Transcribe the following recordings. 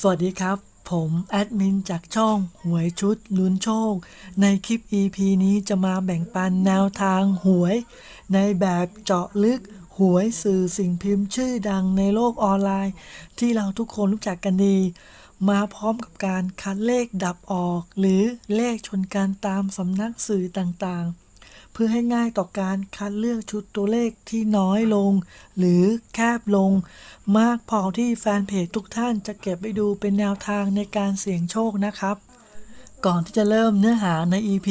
สวัสดีครับ ผมแอดมินจากช่องหวยชุดลุ้นโชค ในคลิป EP นี้จะมาแบ่งปันแนวทางหวย ในแบบเจาะลึกหวยสื่อสิ่งพิมพ์ชื่อดังในโลกออนไลน์ ที่เราทุกคนรู้จักกันดี มาพร้อมกับการคัดเลขดับออก หรือเลขชนกันตามสำนักสื่อต่างๆ พื่อให้ง่ายต่อการคัดเลือกชุดตัวเลขที่น้อยลง หรือแคบลง มากพอที่แฟนเพจทุกท่านจะเก็บไว้ดูเป็นแนวทางในการเสี่ยงโชคนะครับ ก่อนที่จะเริ่มเนื้อหาใน EP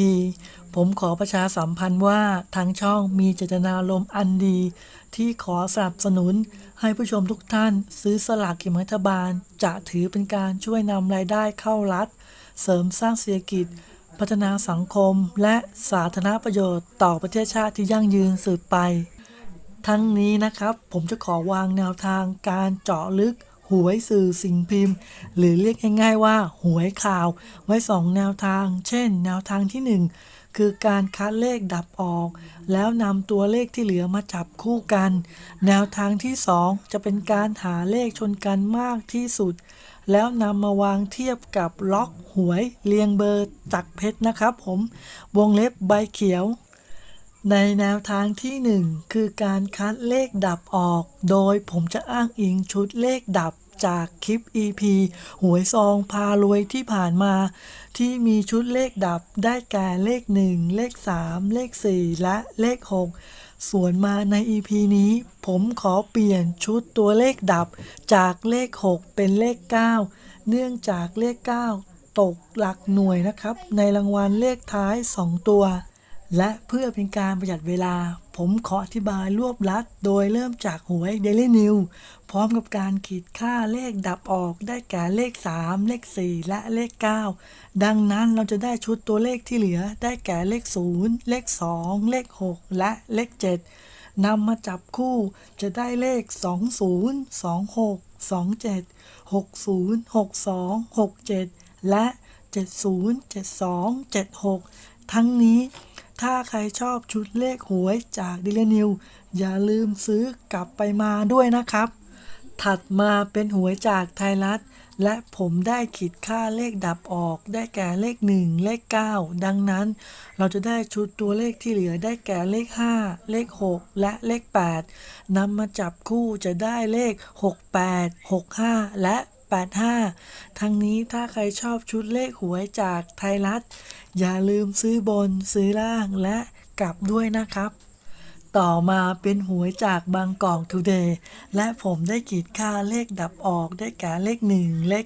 ผมขอประชาสัมพันธ์ว่าทางช่องมีเจตนารมอันดี ที่ขอสนับสนุน ให้ผู้ชมทุกท่านซื้อสลากกินแบ่งรัฐบาล จะถือเป็นการช่วยนำรายได้เข้ารัฐ เสริมสร้างเศรษฐกิจ พัฒนาสังคมและสาธารณประโยชน์ต่อประเทศชาติที่ยั่งยืนสืบไป ทั้งนี้นะครับผมจะขอวางแนวทางการเจาะลึกหวยสื่อสิ่งพิมพ์ หรือเรียกง่ายๆว่าหวยข่าว ไว้ 2 แนวทาง เช่น แนวทางที่ 1 คือการคัดเลขดับออก แล้วนำตัวเลขที่เหลือมาจับคู่กัน แนวทางที่ 2 จะเป็นการหาเลขชนกันมากที่สุด แล้วนำมาวางเทียบกับล็อกหวยเรียงเบอร์จากเพชรนะครับผมวงเล็บใบเขียว ในแนวทางที่ 1 คือการคัดเลขดับออก โดยผมจะอ้างอิงชุดเลขดับ จากคลิป EP หวยซองพารวยที่ผ่านมา ที่มีชุดเลขดับได้แก่เลข 1 เลข 3 เลข 4 และเลข 6 ส่วนมาใน EP นี้ ผมขอเปลี่ยนชุดตัวเลขดับจากเลข 6 เป็นเลข 9 เนื่องจากเลข 9 ตกหลักหน่วยนะครับ ในรางวัลเลขท้าย 2 ตัว และเพื่อเป็นการประหยัดเวลา ผมขออธิบายรวบลัด โดยเริ่มจากหวย Daily New พร้อมกับการขีดค่าเลขดับออกได้แก่เลข 3 เลข 4 และเลข 9 ดังนั้นเราจะได้ชุดตัวเลขที่เหลือได้แก่เลข 0 เลข 2 เลข 6 และเลข 7นำมาจับคู่จะได้เลข 20 26 27 60 62 67 และ 70 72 76 ทั้งนี้ ถ้าใครชอบชุดเลขหวยจากดิลนิว อย่าลืมซื้อกลับไปมาด้วยนะครับ ถัดมาเป็นหวยจากไทยรัฐ และผมได้ขีดค่าเลขดับออก ได้แก่เลข 1 เลข 9 ดังนั้น เราจะได้ชุดตัวเลขที่เหลือได้แก่เลข 5 เลข 6 และเลข 8นำมาจับคู่จะได้เลข 68 65 และ 85 ทั้งนี้ถ้าใครชอบชุดเลขหวยจากไทยรัฐ อย่าลืมซื้อบนซื้อล่างและกลับด้วยนะครับ ต่อมาเป็นหวยจากบางกอกทูเดย์และผมได้ขีดค่าเลขดับออกได้แก่เลข 1 เลข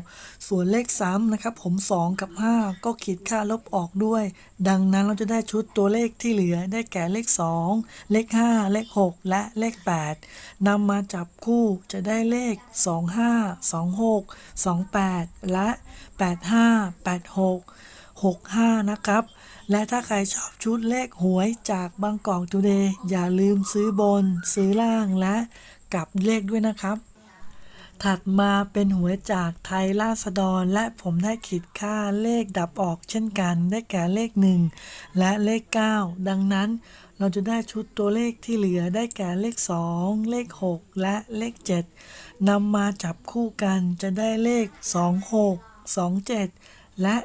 9 ส่วนเลขซ้ำนะครับผม 2 กับ 5 ก็ขีดค่าลบออกด้วย ดังนั้นเราจะได้ชุดตัวเลขที่เหลือได้แก่เลข 2 เลข 5 เลข 6 และเลข 8 นำมาจับคู่จะได้เลข 25 26 28 และ 85 86 65 นะครับ และถ้าใครชอบชุดเลขหวยจากบางกอกทูเดย์อย่าลืมซื้อบน ซื้อล่างและกลับเลขด้วยนะครับ ถัดมาเป็นหวยจากไทยราษฎร และผมได้ขีดค่าเลขดับออกเช่นกันได้แก่เลข 1 และเลข 9 ดังนั้นเราจะได้ชุดตัวเลขที่เหลือได้แก่เลข 2 เลข 6 และเลข 7นำมาจับคู่กันจะได้เลข 26 27 และ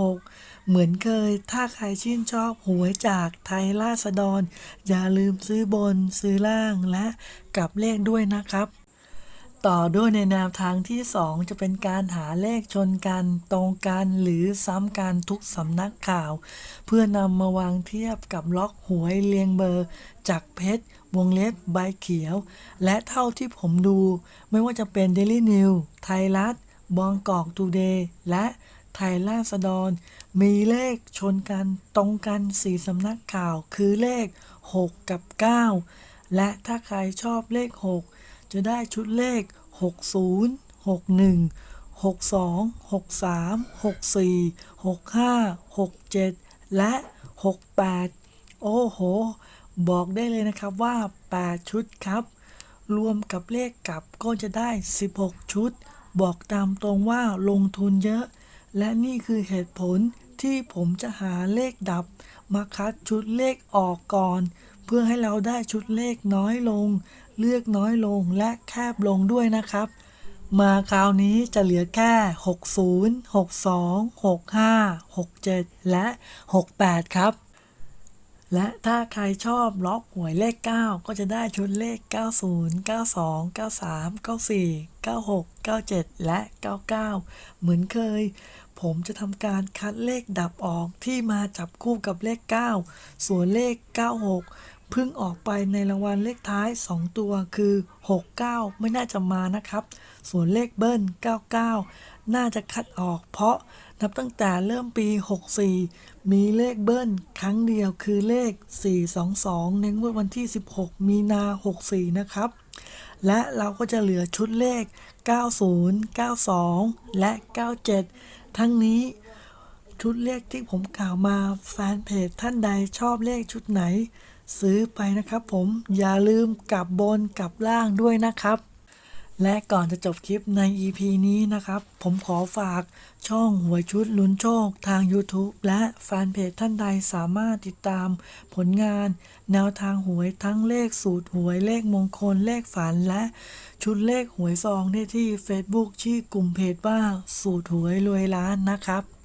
76 เหมือนเคย ถ้าใครชื่นชอบหวยจากไทยราษฎร อย่าลืมซื้อบนซื้อล่างและกลับเลขด้วยนะครับ ต่อด้วยในแนวทางที่ 2 จะเป็นการหาเลขชนกัน ตรงกันหรือซ้ำกันทุกสำนักข่าว เพื่อนำมาวางเทียบกับล็อกหวยเรียงเบอร์ จากเพชรวงเล็บใบเขียว และเท่าที่ผมดู ไม่ว่าจะเป็น Daily New ไทยรัฐบองกอกทูเดย์และ ไทยราษฎร มีเลขชนกันตรงกัน4สำนักข่าวคือเลข 6 กับ 9 และถ้าใครชอบเลข 6 จะได้ชุดเลข 60 61 62 63 64 65 67 และ 68 โอ้โห บอกได้เลยนะครับว่า 8 ชุดครับ รวมกับเลขกลับก็จะได้ 16 ชุด บอกตามตรงว่าลงทุนเยอะ และนี่คือเหตุผลที่ผมจะหาเลขดับ มาคัดชุดเลขออกก่อน เพื่อให้เราได้ชุดเลขน้อยลง เลือกน้อยลงและแคบลงด้วยนะครับ มาคราวนี้จะเหลือแค่ 60 62 65 67 และ 68 ครับ และถ้าใครชอบล็อกหวยเลข 9 ก็จะได้ชุดเลข 90 92 93 94 96 97 และ 99 เหมือนเคย ผมจะทำการคัดเลขดับออกที่มาจับคู่กับเลข 9 ส่วนเลข 96 เพิ่งออกไปในรางวัลเลขท้าย 2 ตัวคือ 69 ไม่น่าจะมานะครับ ส่วนเลขเบิ้ล 99 น่าจะคัดออก เพราะนับตั้งแต่เริ่มปี 64 มีเลขเบิ้ลครั้งเดียวคือเลข 422 ในงวดวันที่ 16 มีนา 64 นะครับ และเราก็จะเหลือชุดเลข 90 92 และ 97 ทั้งนี้ชุดเลขที่ผมกล่าวมาแฟนเพจท่านใดชอบเลขชุดไหน ซื้อไปนะครับผมอย่าลืมกลับบนกลับล่างด้วยนะครับ และก่อนจะจบคลิปใน EP นี้นะครับ ผมขอฝากช่องหวยชุดลุ้นโชคทาง YouTube และแฟนเพจท่านใดสามารถติดตามผลงาน แนวทางหวยทั้งเลขสูตรหวยเลขมงคลเลขฝันและชุดเลขหวยซองได้ที่ Facebook ชื่อกลุ่มเพจว่าสูตรหวยรวยล้านนะครับ